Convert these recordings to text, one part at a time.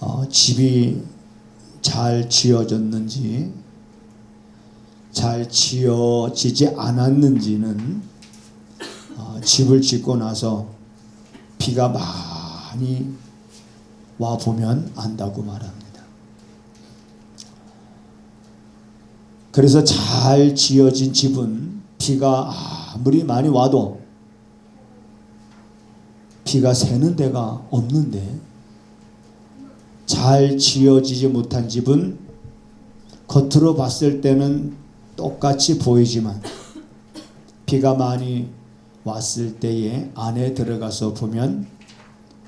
어, 집이 잘 지어졌는지 잘 지어지지 않았는지는 어, 집을 짓고 나서 비가 많이 와 보면 안다고 말합니다. 그래서 잘 지어진 집은 비가 아무리 많이 와도 비가 새는 데가 없는데 잘 지어지지 못한 집은 겉으로 봤을 때는 똑같이 보이지만 비가 많이 왔을 때에 안에 들어가서 보면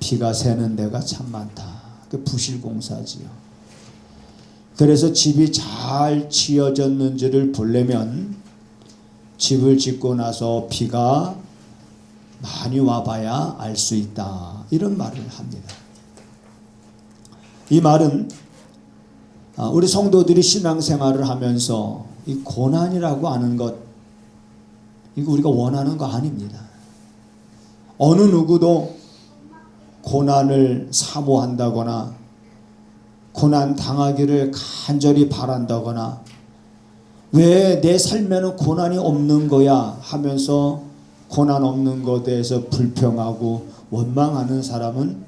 비가 새는 데가 참 많다. 그 부실공사지요. 그래서 집이 잘 지어졌는지를 보려면 집을 짓고 나서 비가 많이 와봐야 알 수 있다. 이런 말을 합니다. 이 말은 아, 우리 성도들이 신앙생활을 하면서 이 고난이라고 하는 것 이거 우리가 원하는 거 아닙니다. 어느 누구도 고난을 사모한다거나 고난 당하기를 간절히 바란다거나 왜 내 삶에는 고난이 없는 거야 하면서 고난 없는 것에 대해서 불평하고 원망하는 사람은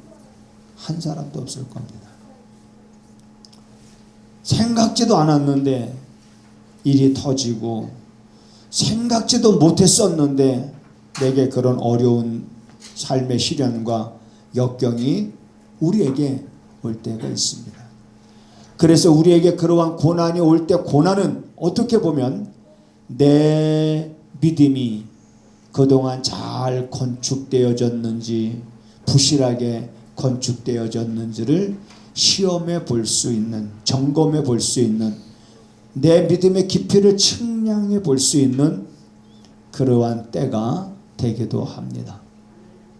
한 사람도 없을 겁니다. 생각지도 않았는데 일이 터지고 생각지도 못했었는데 내게 그런 어려운 삶의 시련과 역경이 우리에게 올 때가 있습니다. 그래서 우리에게 그러한 고난이 올 때 고난은 어떻게 보면 내 믿음이 그동안 잘 건축되어졌는지 부실하게 건축되어졌는지를 시험해 볼 수 있는 점검해 볼 수 있는 내 믿음의 깊이를 측량해 볼 수 있는 그러한 때가 되기도 합니다.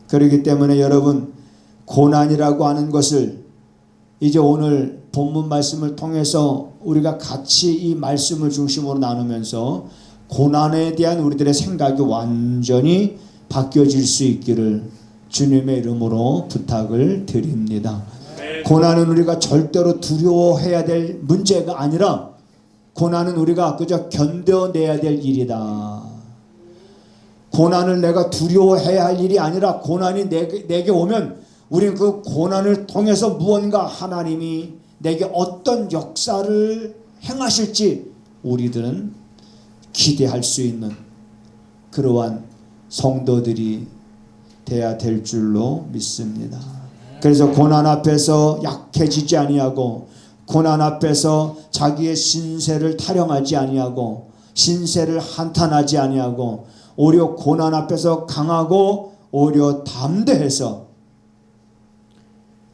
그렇기 때문에 여러분 고난이라고 하는 것을 이제 오늘 본문 말씀을 통해서 우리가 같이 이 말씀을 중심으로 나누면서 고난에 대한 우리들의 생각이 완전히 바뀌어질 수 있기를 주님의 이름으로 부탁을 드립니다. 고난은 우리가 절대로 두려워해야 될 문제가 아니라 고난은 우리가 그저 견뎌내야 될 일이다. 고난을 내가 두려워해야 할 일이 아니라 고난이 내게, 내게 오면 우리는 그 고난을 통해서 무언가 하나님이 내게 어떤 역사를 행하실지 우리들은 기대할 수 있는 그러한 성도들이 돼야 될 줄로 믿습니다. 그래서 고난 앞에서 약해지지 아니하고 고난 앞에서 자기의 신세를 타령하지 아니하고 신세를 한탄하지 아니하고 오히려 고난 앞에서 강하고 오히려 담대해서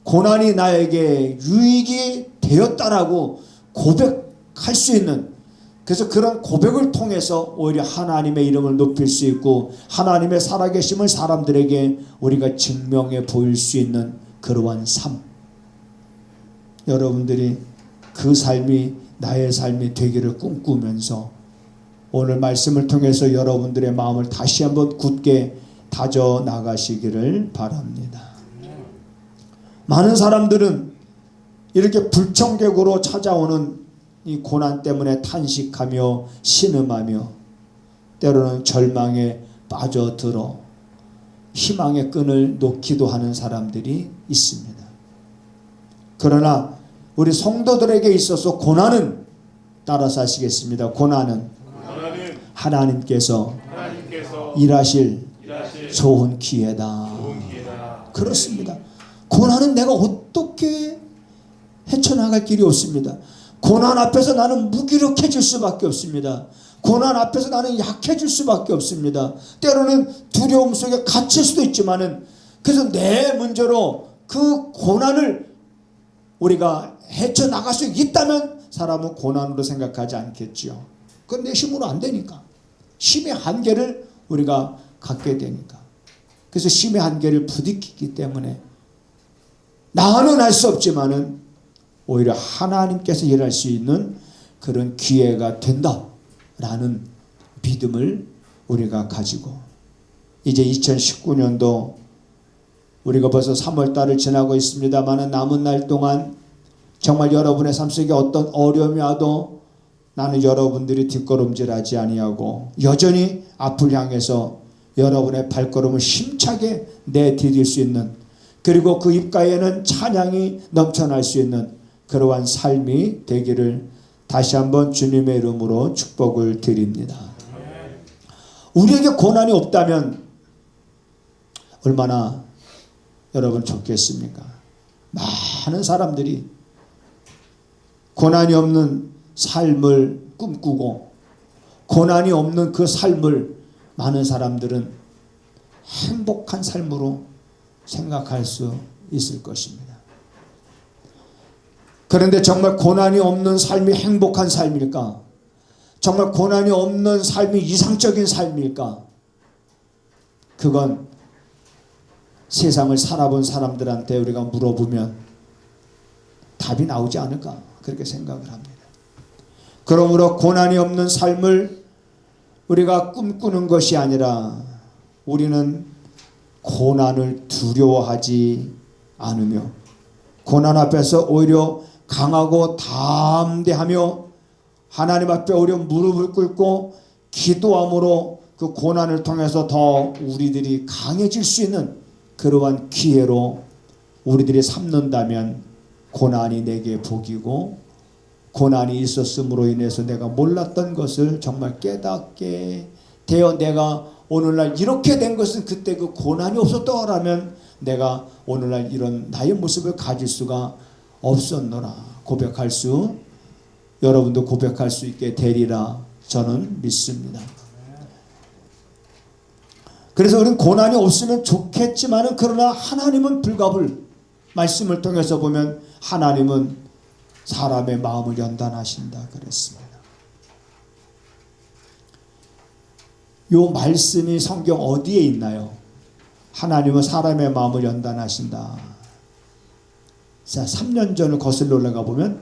고난이 나에게 유익이 되었다라고 고백할 수 있는 그래서 그런 고백을 통해서 오히려 하나님의 이름을 높일 수 있고 하나님의 살아계심을 사람들에게 우리가 증명해 보일 수 있는 그러한 삶. 여러분들이 그 삶이 나의 삶이 되기를 꿈꾸면서 오늘 말씀을 통해서 여러분들의 마음을 다시 한번 굳게 다져 나가시기를 바랍니다. 많은 사람들은 이렇게 불청객으로 찾아오는 이 고난 때문에 탄식하며 신음하며 때로는 절망에 빠져들어 희망의 끈을 놓기도 하는 사람들이 있습니다. 그러나 우리 성도들에게 있어서 고난은 따라서 하시겠습니다. 고난은 하나님 하나님께서 일하실. 좋은 기회다. 그렇습니다. 고난은 내가 어떻게 헤쳐나갈 길이 없습니다. 고난 앞에서 나는 무기력해질 수밖에 없습니다. 고난 앞에서 나는 약해질 수밖에 없습니다. 때로는 두려움 속에 갇힐 수도 있지만은 그래서 내 문제로 그 고난을 우리가 헤쳐나갈 수 있다면 사람은 고난으로 생각하지 않겠지요. 그건 내 힘으로 안 되니까. 힘의 한계를 우리가 갖게 되니까. 그래서 힘의 한계를 부딪히기 때문에 나는 할수 없지만은 오히려 하나님께서 일할 수 있는 그런 기회가 된다 라는 믿음을 우리가 가지고 이제 2019년도 우리가 벌써 3월 달을 지나고 있습니다만은 남은 날 동안 정말 여러분의 삶 속에 어떤 어려움이 와도 나는 여러분들이 뒷걸음질하지 아니하고 여전히 앞을 향해서 여러분의 발걸음을 힘차게 내디딜 수 있는 그리고 그 입가에는 찬양이 넘쳐날 수 있는 그러한 삶이 되기를 다시 한번 주님의 이름으로 축복을 드립니다. 우리에게 고난이 없다면 얼마나 여러분 좋겠습니까? 많은 사람들이 고난이 없는 삶을 꿈꾸고 고난이 없는 그 삶을 많은 사람들은 행복한 삶으로 생각할 수 있을 것입니다. 그런데 정말 고난이 없는 삶이 행복한 삶일까? 정말 고난이 없는 삶이 이상적인 삶일까? 그건 세상을 살아본 사람들한테 우리가 물어보면 답이 나오지 않을까? 그렇게 생각을 합니다. 그러므로 고난이 없는 삶을 우리가 꿈꾸는 것이 아니라 우리는 고난을 두려워하지 않으며 고난 앞에서 오히려 강하고 담대하며 하나님 앞에 오히려 무릎을 꿇고 기도함으로 그 고난을 통해서 더 우리들이 강해질 수 있는 그러한 기회로 우리들이 삼는다면 고난이 내게 복이고 고난이 있었음으로 인해서 내가 몰랐던 것을 정말 깨닫게 되어 내가 오늘날 이렇게 된 것은 그때 그 고난이 없었더라면 내가 오늘날 이런 나의 모습을 가질 수가 없었노라 고백할 수 여러분도 고백할 수 있게 되리라 저는 믿습니다. 그래서 우리는 고난이 없으면 좋겠지만은 그러나 하나님은 불가불 말씀을 통해서 보면 하나님은 사람의 마음을 연단하신다 그랬습니다. 요 말씀이 성경 어디에 있나요? 하나님은 사람의 마음을 연단하신다. 자, 3년 전을 거슬러 올라가 보면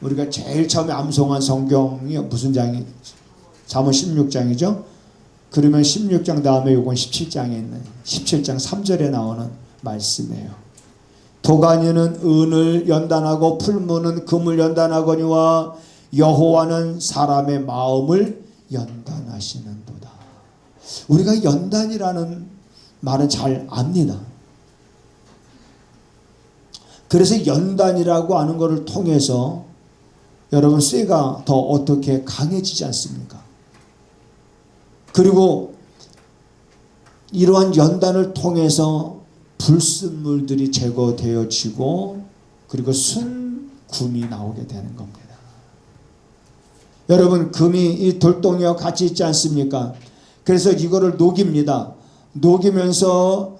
우리가 제일 처음에 암송한 성경이 무슨 장이 잠언 16장이죠. 그러면 16장 다음에 요건 17장에 있는 17장 3절에 나오는 말씀이에요. 도가니는 은을 연단하고 풀무는 금을 연단하거니와 여호와는 사람의 마음을 연단하시는도다. 우리가 연단이라는 말은 잘 압니다. 그래서 연단이라고 하는 것을 통해서 여러분 쇠가 더 어떻게 강해지지 않습니까? 그리고 이러한 연단을 통해서 불순물들이 제거되어지고 그리고 순금이 나오게 되는 겁니다. 여러분 금이 이 돌덩이와 같이 있지 않습니까? 그래서 이거를 녹입니다. 녹이면서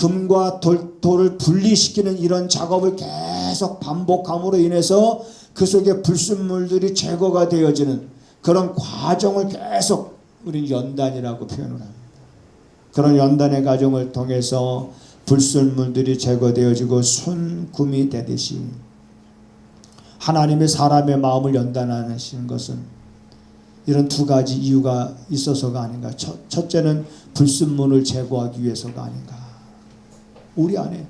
금과 돌, 돌을 분리시키는 이런 작업을 계속 반복함으로 인해서 그 속에 불순물들이 제거가 되어지는 그런 과정을 계속 우리 연단이라고 표현을 합니다. 그런 연단의 과정을 통해서 불순물들이 제거되어지고 순금이 되듯이 하나님의 사람의 마음을 연단하시는 것은 이런 두 가지 이유가 있어서가 아닌가. 첫, 첫째는 불순물을 제거하기 위해서가 아닌가. 우리 안에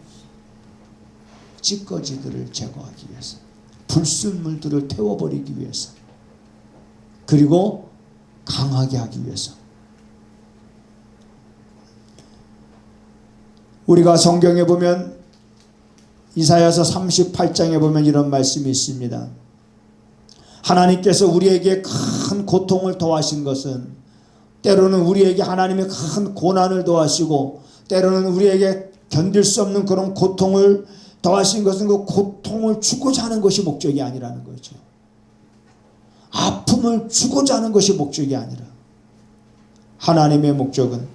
찌꺼기들을 제거하기 위해서. 불순물들을 태워버리기 위해서. 그리고 강하게 하기 위해서. 우리가 성경에 보면 이사야서 38장에 보면 이런 말씀이 있습니다. 하나님께서 우리에게 큰 고통을 더하신 것은 때로는 우리에게 하나님의 큰 고난을 더하시고 때로는 우리에게 견딜 수 없는 그런 고통을 더하신 것은 그 고통을 주고자 하는 것이 목적이 아니라는 거죠. 아픔을 주고자 하는 것이 목적이 아니라 하나님의 목적은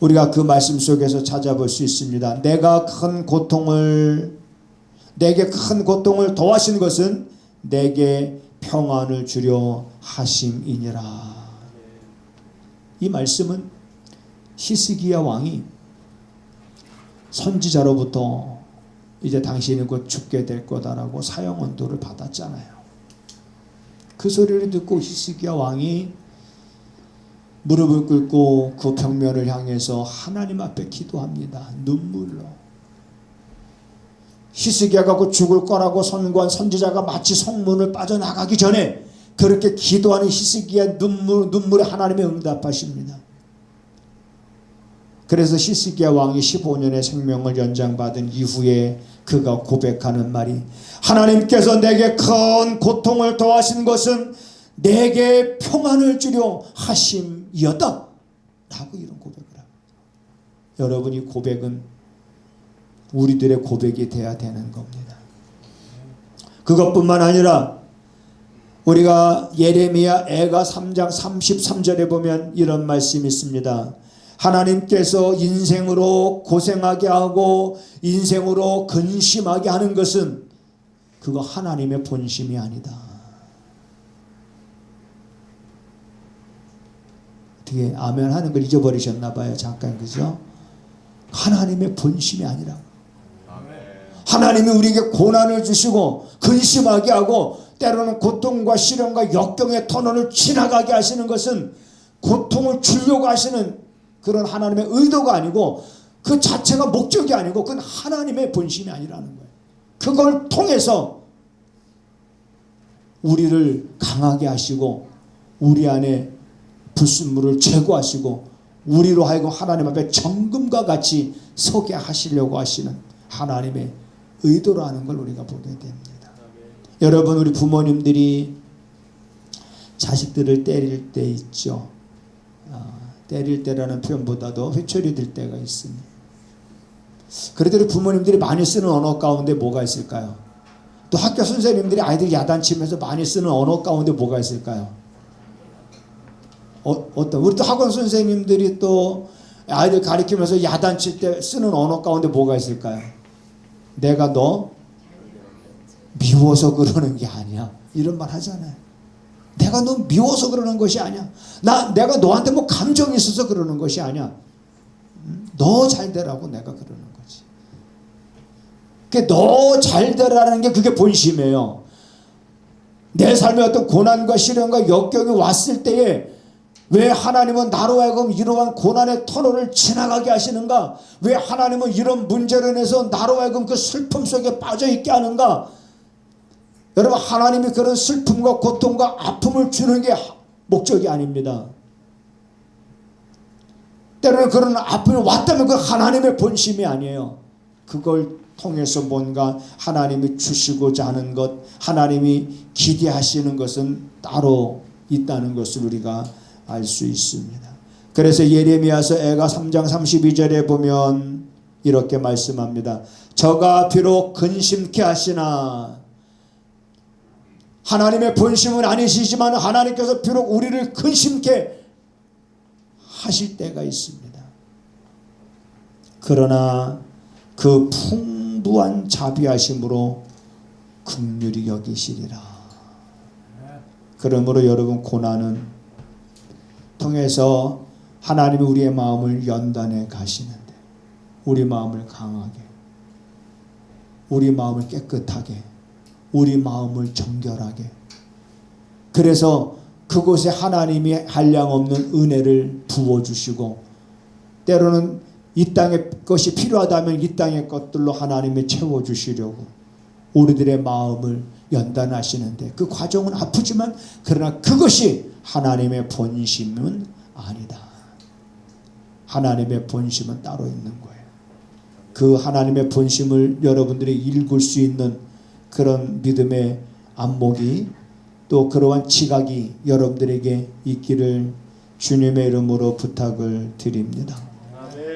우리가 그 말씀 속에서 찾아볼 수 있습니다. 내가 큰 고통을 내게 큰 고통을 더하신 것은 내게 평안을 주려 하심이니라. 이 말씀은 히스기야 왕이 선지자로부터 이제 당신은 곧 죽게 될 거다라고 사형 언도를 받았잖아요. 그 소리를 듣고 히스기야 왕이 무릎을 꿇고 그 벽면을 향해서 하나님 앞에 기도합니다. 눈물로. 히스기야 갖고 죽을 거라고 선고한 선지자가 마치 성문을 빠져나가기 전에 그렇게 기도하는 히스기야 눈물 눈물에 하나님이 응답하십니다. 그래서 히스기야 왕이 15년의 생명을 연장받은 이후에 그가 고백하는 말이 하나님께서 내게 큰 고통을 더하신 것은 내게 평안을 주려 하심이었다. 라고 이런 고백을 합니다. 여러분 이 고백은 우리들의 고백이 돼야 되는 겁니다. 그것뿐만 아니라 우리가 예레미야 애가 3장 33절에 보면 이런 말씀이 있습니다. 하나님께서 인생으로 고생하게 하고 인생으로 근심하게 하는 것은 그거 하나님의 본심이 아니다. 어떻게 아멘 하는 걸 잊어버리셨나 봐요. 잠깐 그죠? 하나님의 본심이 아니라 하나님이 우리에게 고난을 주시고 근심하게 하고 때로는 고통과 시련과 역경의 터널을 지나가게 하시는 것은 고통을 주려고 하시는 그런 하나님의 의도가 아니고 그 자체가 목적이 아니고 그건 하나님의 본심이 아니라는 거예요. 그걸 통해서 우리를 강하게 하시고 우리 안에 불순물을 제거하시고 우리로 하여금 하나님 앞에 정금과 같이 서게 하시려고 하시는 하나님의 의도라는 걸 우리가 보게 됩니다. 여러분 우리 부모님들이 자식들을 때릴 때 있죠. 아, 때릴 때라는 표현보다도 회초리 들 때가 있습니다. 그래도 부모님들이 많이 쓰는 언어 가운데 뭐가 있을까요? 또 학교 선생님들이 아이들 야단치면서 많이 쓰는 언어 가운데 뭐가 있을까요? 어, 어떤 우리 또 학원 선생님들이 또 아이들 가리키면서 야단칠 때 쓰는 언어 가운데 뭐가 있을까요? 내가 너 미워서 그러는 게 아니야. 이런 말 하잖아요. 내가 너 미워서 그러는 것이 아니야. 나 내가 너한테 뭐 감정이 있어서 그러는 것이 아니야. 너 잘 되라고 내가 그러는 거지. 그너잘 되라는 게 그게 본심이에요. 내 삶에 어떤 고난과 시련과 역경이 왔을 때에 왜 하나님은 나로 하여금 이러한 고난의 터널을 지나가게 하시는가? 왜 하나님은 이런 문제로 인해서 나로 하여금 그 슬픔 속에 빠져 있게 하는가? 여러분 하나님이 그런 슬픔과 고통과 아픔을 주는 게 목적이 아닙니다. 때로는 그런 아픔이 왔다면 그 하나님의 본심이 아니에요. 그걸 통해서 뭔가 하나님이 주시고자 하는 것, 하나님이 기대하시는 것은 따로 있다는 것을 우리가 알 수 있습니다. 그래서 예레미야서 애가 3장 32절에 보면 이렇게 말씀합니다. 저가 비록 근심케 하시나 하나님의 본심은 아니시지만 하나님께서 비록 우리를 근심케 하실 때가 있습니다. 그러나 그 풍부한 자비하심으로 긍휼히 여기시리라. 그러므로 여러분 고난은 통해서 하나님이 우리의 마음을 연단해 가시는데 우리 마음을 강하게 우리 마음을 깨끗하게 우리 마음을 정결하게 그래서 그곳에 하나님이 한량 없는 은혜를 부어 주시고 때로는 이 땅의 것이 필요하다면 이 땅의 것들로 하나님이 채워 주시려고 우리들의 마음을 연단하시는데 그 과정은 아프지만 그러나 그것이 하나님의 본심은 아니다. 하나님의 본심은 따로 있는 거예요. 그 하나님의 본심을 여러분들이 읽을 수 있는 그런 믿음의 안목이 또 그러한 지각이 여러분들에게 있기를 주님의 이름으로 부탁을 드립니다.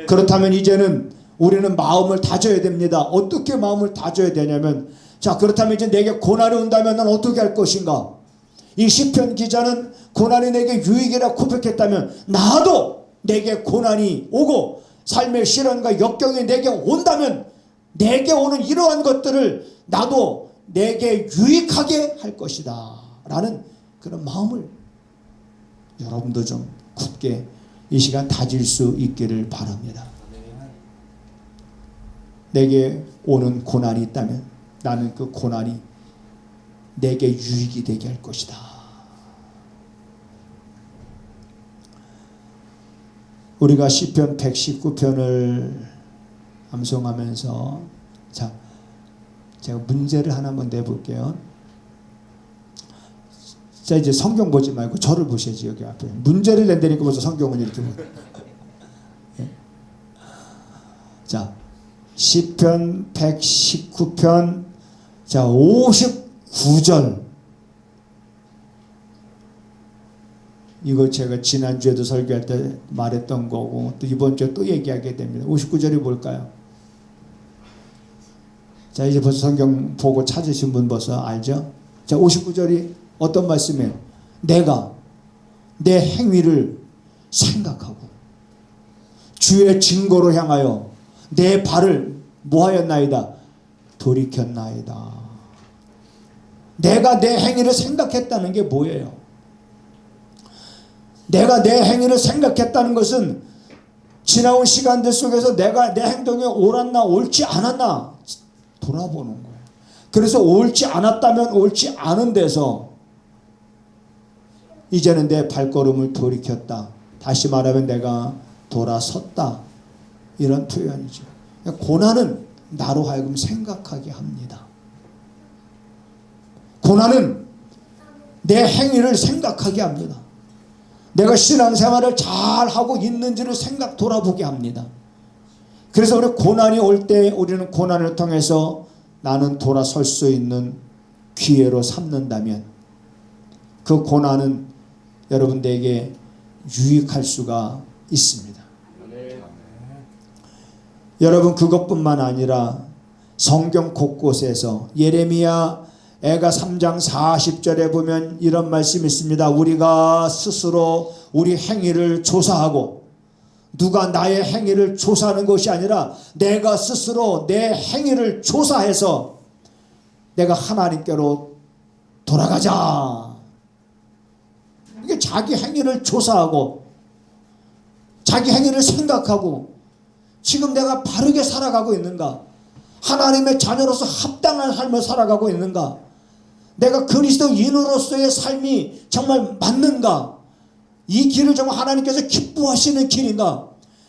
그렇다면 이제는 우리는 마음을 다져야 됩니다. 어떻게 마음을 다져야 되냐면 자 그렇다면 이제 내게 고난이 온다면 난 어떻게 할 것인가? 이 시편 기자는 고난이 내게 유익이라 고백했다면 나도 내게 고난이 오고 삶의 시련과 역경이 내게 온다면 내게 오는 이러한 것들을 나도 내게 유익하게 할 것이다 라는 그런 마음을 여러분도 좀 굳게 이 시간 다질 수 있기를 바랍니다. 내게 오는 고난이 있다면 나는 그 고난이 내게 유익이 되게 할 것이다. 우리가 시편 119편을 암송하면서 자 제가 문제를 하나 한번 내볼게요. 자 이제 성경 보지 말고 저를 보셔야지 여기 앞에 문제를 낸다니까 벌써 성경은 이렇게 보. 예. 자 시편 119편 자 59절 이거 제가 지난주에도 설교할 때 말했던 거고 또 이번 주에 또 얘기하게 됩니다. 59절이 뭘까요? 자 이제 벌써 성경 보고 찾으신 분 벌써 알죠? 자 59절이 어떤 말씀이에요? 내가 내 행위를 생각하고 주의 증거로 향하여 내 발을 뭐하였나이다? 돌이켰나이다. 내가 내 행위를 생각했다는 게 뭐예요? 내가 내 행위를 생각했다는 것은 지나온 시간들 속에서 내가 내 행동이 옳았나 옳지 않았나 돌아보는 거예요. 그래서 옳지 않았다면 옳지 않은 데서 이제는 내 발걸음을 돌이켰다. 다시 말하면 내가 돌아섰다. 이런 표현이죠. 고난은 나로 하여금 생각하게 합니다. 고난은 내 행위를 생각하게 합니다. 내가 신앙생활을 잘 하고 있는지를 생각 돌아보게 합니다. 그래서 우리 고난이 올 때 우리는 고난을 통해서 나는 돌아설 수 있는 기회로 삼는다면 그 고난은 여러분들에게 유익할 수가 있습니다. 여러분 그것뿐만 아니라 성경 곳곳에서 예레미야 애가 3장 40절에 보면 이런 말씀이 있습니다. 우리가 스스로 우리 행위를 조사하고 누가 나의 행위를 조사하는 것이 아니라 내가 스스로 내 행위를 조사해서 내가 하나님께로 돌아가자. 이게 자기 행위를 조사하고 자기 행위를 생각하고 지금 내가 바르게 살아가고 있는가? 하나님의 자녀로서 합당한 삶을 살아가고 있는가? 내가 그리스도인으로서의 삶이 정말 맞는가? 이 길을 정말 하나님께서 기뻐하시는 길인가?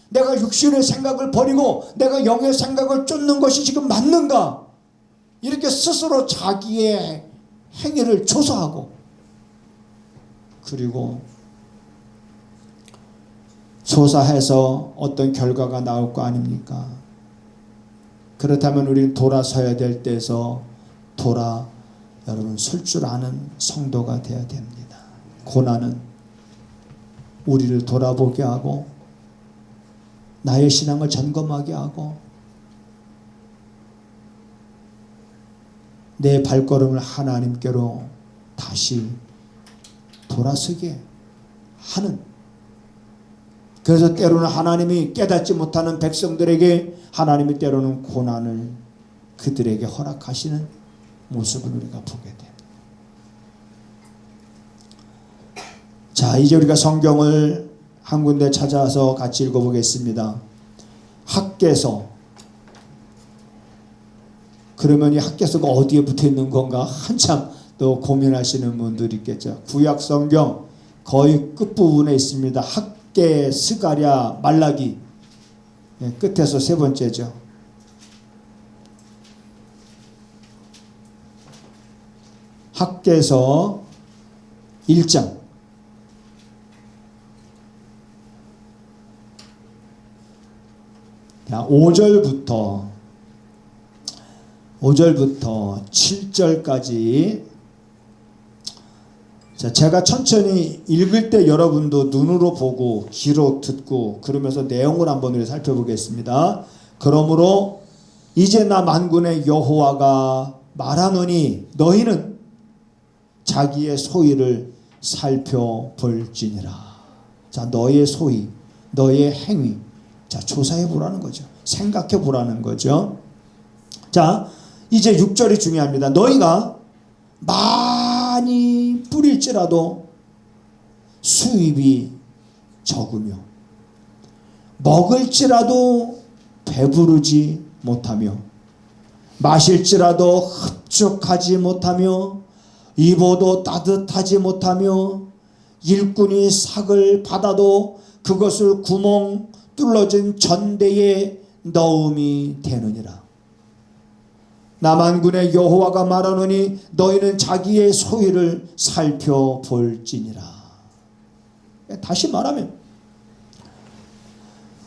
내가 육신의 생각을 버리고 내가 영의 생각을 쫓는 것이 지금 맞는가? 이렇게 스스로 자기의 행위를 조사하고 그리고 조사해서 어떤 결과가 나올 거 아닙니까? 그렇다면 우리는 돌아서야 될 때에서 돌아 여러분 설 줄 아는 성도가 되어야 됩니다. 고난은 우리를 돌아보게 하고 나의 신앙을 점검하게 하고 내 발걸음을 하나님께로 다시 돌아서게 하는 그래서 때로는 하나님이 깨닫지 못하는 백성들에게 하나님이 때로는 고난을 그들에게 허락하시는 모습을 우리가 보게 됩니다. 자, 이제 우리가 성경을 한 군데 찾아서 같이 읽어보겠습니다. 학계서. 그러면 이 학계서가 어디에 붙어 있는 건가 한참 또 고민하시는 분들이 있겠죠. 구약 성경 거의 끝부분에 있습니다. 학계, 스가랴, 말라기. 네, 끝에서 세 번째죠. 학계서 1장 자, 5절부터 5절부터 7절까지 자, 제가 천천히 읽을 때 여러분도 눈으로 보고 귀로 듣고 그러면서 내용을 한번 우리 살펴보겠습니다. 그러므로 이제 나 만군의 여호와가 말하노니 너희는 자기의 소위를 살펴볼지니라. 자, 너의 소위, 너의 행위. 자, 조사해 보라는 거죠. 생각해 보라는 거죠. 자, 이제 6절이 중요합니다. 너희가 많이 뿌릴지라도 수입이 적으며 먹을지라도 배부르지 못하며 마실지라도 흡족하지 못하며 입어도 따뜻하지 못하며 일꾼이 삭을 받아도 그것을 구멍 뚫러진 전대에 넣음이 되느니라. 남한군의 여호와가 말하노니 너희는 자기의 소유를 살펴볼지니라. 다시 말하면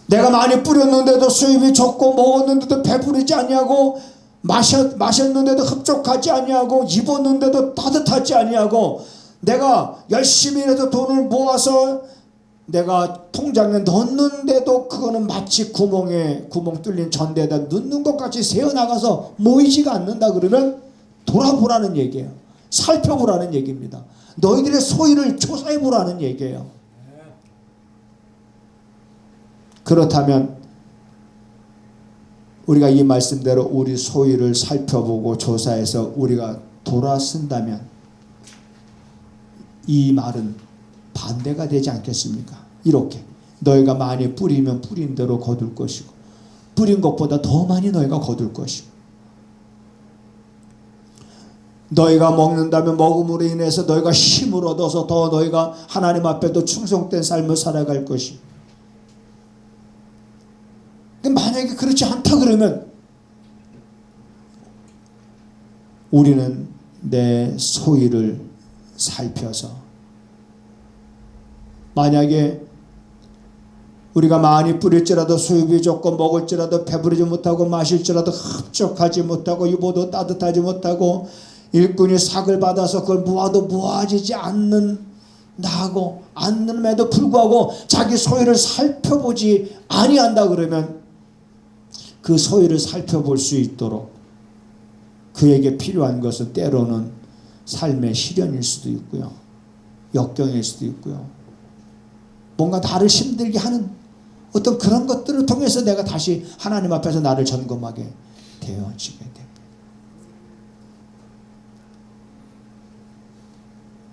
내가 많이 뿌렸는데도 수입이 적고 먹었는데도 배부르지 아니하고 마셨, 마셨는데도 흡족하지 아니하고 입었는데도 따뜻하지 아니하고 내가 열심히 해서 돈을 모아서 내가 통장에 넣는데도 그거는 마치 구멍에 구멍 뚫린 전대에다 넣는 것 같이 새어나가서 모이지가 않는다 그러면 돌아보라는 얘기예요. 살펴보라는 얘기입니다. 너희들의 소유를 조사해 보라는 얘기예요. 그렇다면 우리가 이 말씀대로 우리 소유를 살펴보고 조사해서 우리가 돌아선다면 이 말은 반대가 되지 않겠습니까? 이렇게 너희가 많이 뿌리면 뿌린 대로 거둘 것이고 뿌린 것보다 더 많이 너희가 거둘 것이고 너희가 먹는다면 먹음으로 인해서 너희가 힘을 얻어서 더 너희가 하나님 앞에도 충성된 삶을 살아갈 것이고 근데 만약에 그렇지 않다 그러면 우리는 내 소유를 살펴서 만약에 우리가 많이 뿌릴지라도 수입이 적고 먹을지라도 배부르지 못하고 마실지라도 흡족하지 못하고 입어도 따뜻하지 못하고 일꾼이 삭을 받아서 그걸 모아도 모아지지 않는 나하고 않는에도 불구하고 자기 소유를 살펴보지 아니한다 그러면 그 소유를 살펴볼 수 있도록 그에게 필요한 것은 때로는 삶의 시련일 수도 있고요. 역경일 수도 있고요. 뭔가 나를 힘들게 하는 어떤 그런 것들을 통해서 내가 다시 하나님 앞에서 나를 점검하게 되어지게 됩니다.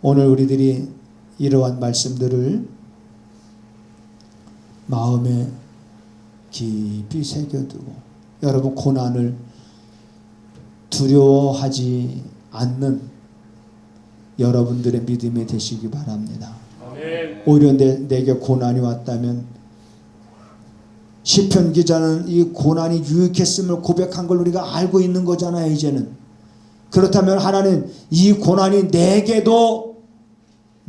오늘 우리들이 이러한 말씀들을 마음에 깊이 새겨두고 여러분 고난을 두려워하지 않는 여러분들의 믿음이 되시기 바랍니다. 오히려 내, 내게 고난이 왔다면 시편 기자는 이 고난이 유익했음을 고백한 걸 우리가 알고 있는 거잖아요 이제는. 그렇다면 하나님 이 고난이 내게도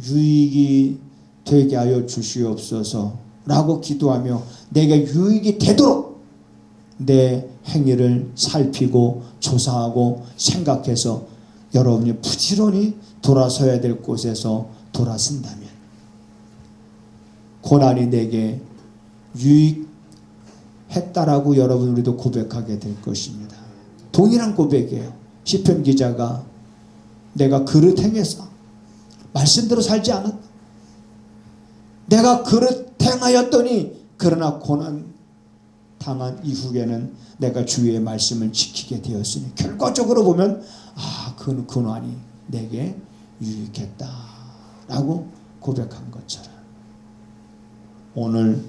유익이 되게 하여 주시옵소서 라고 기도하며 내게 유익이 되도록 내 행위를 살피고 조사하고 생각해서 여러분이 부지런히 돌아서야 될 곳에서 돌아선다면 고난이 내게 유익했다라고 여러분 우리도 고백하게 될 것입니다. 동일한 고백이에요. 시편 기자가 내가 그릇 행해서 말씀대로 살지 않았다. 내가 그릇 행하였더니 그러나 고난 당한 이후에는 내가 주의 말씀을 지키게 되었으니 결과적으로 보면 아, 그 고난이 내게 유익했다라고 고백한 것처럼 오늘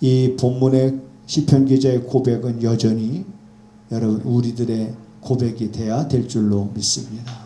이 본문의 시편 기자의 고백은 여전히 여러분 우리들의 고백이 돼야 될 줄로 믿습니다.